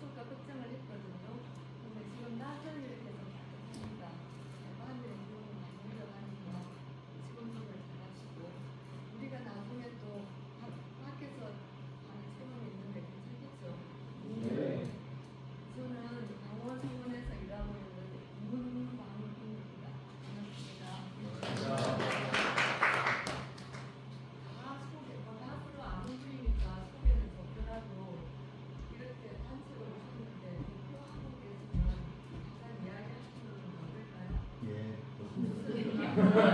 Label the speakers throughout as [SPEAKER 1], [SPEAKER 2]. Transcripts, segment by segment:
[SPEAKER 1] 우리가
[SPEAKER 2] Yeah.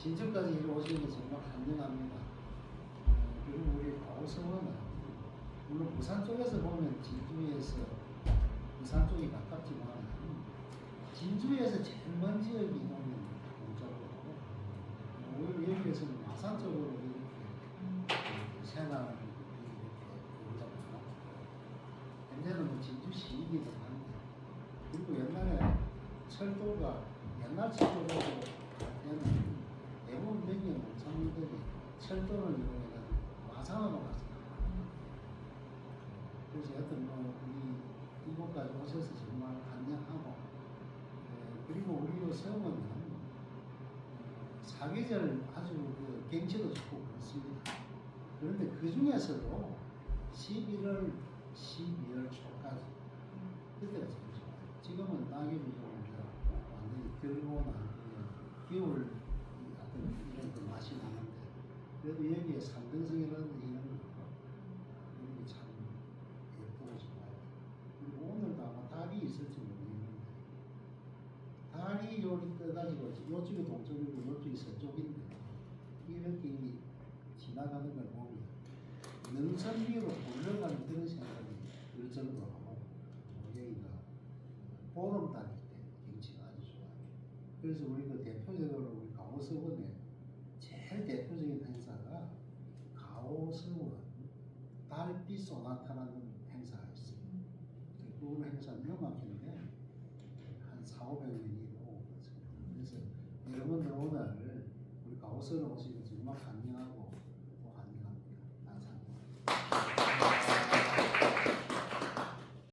[SPEAKER 1] 진주까지
[SPEAKER 3] 이리 오시는 게 정말 환영합니다. 어, 그리고 우리 가오성원은 물론 부산 쪽에서 보면 진주에서 부산 쪽이 가깝지만 진주에서 제일 먼 지역이 오면 동쪽으로 오히려 여기에서는 마산 쪽으로 이렇게 그 생활을 이렇게 현재는 뭐 진주시이기도 한데 그리고 옛날에 철도가 옛날 철도로 갈 때는 대부분 여기 농산민들이 철도를 이용해가지고 마산으로 갔어요. 그래서 여튼 뭐 우리 이곳까지 오셔서 정말 환영하고 에, 그리고 우리 요 성은 어, 사계절 아주 그 경치도 좋고 그렇습니다. 그런데 그 중에서도 11월, 12월 초까지 그때가 제일 좋아요. 지금은 낙엽이 좀 이제 완전히 들고 난 그 겨울 이 어떤 이런 그 맛이 나는데 그래도 여기에 산등성이라는 이런 거 이런 게참 예쁘고 좋아요. 그리고 오늘도 아마 달이 있을지 모르겠는데 달이 요리 떠가지고 요쪽이 동쪽이고 요쪽이 서쪽인데 이렇게 지나가는 걸 보면 능선 위로 올라가는 그런 생각이 들 정도로 어, 여기가 보름달일 때 경치가 아주 좋아요. 그래서 우리가 대표적으로 우리 가오서원의 제일 대표적인 행사가 가오서원 달빛 소나타라는 행사가 있어요. 그 행사 명확한데 한 4, 500명이 오고 그렇습니다. 그래서 여러분들 오늘 우리 가오서원 오시면 정말 환영하고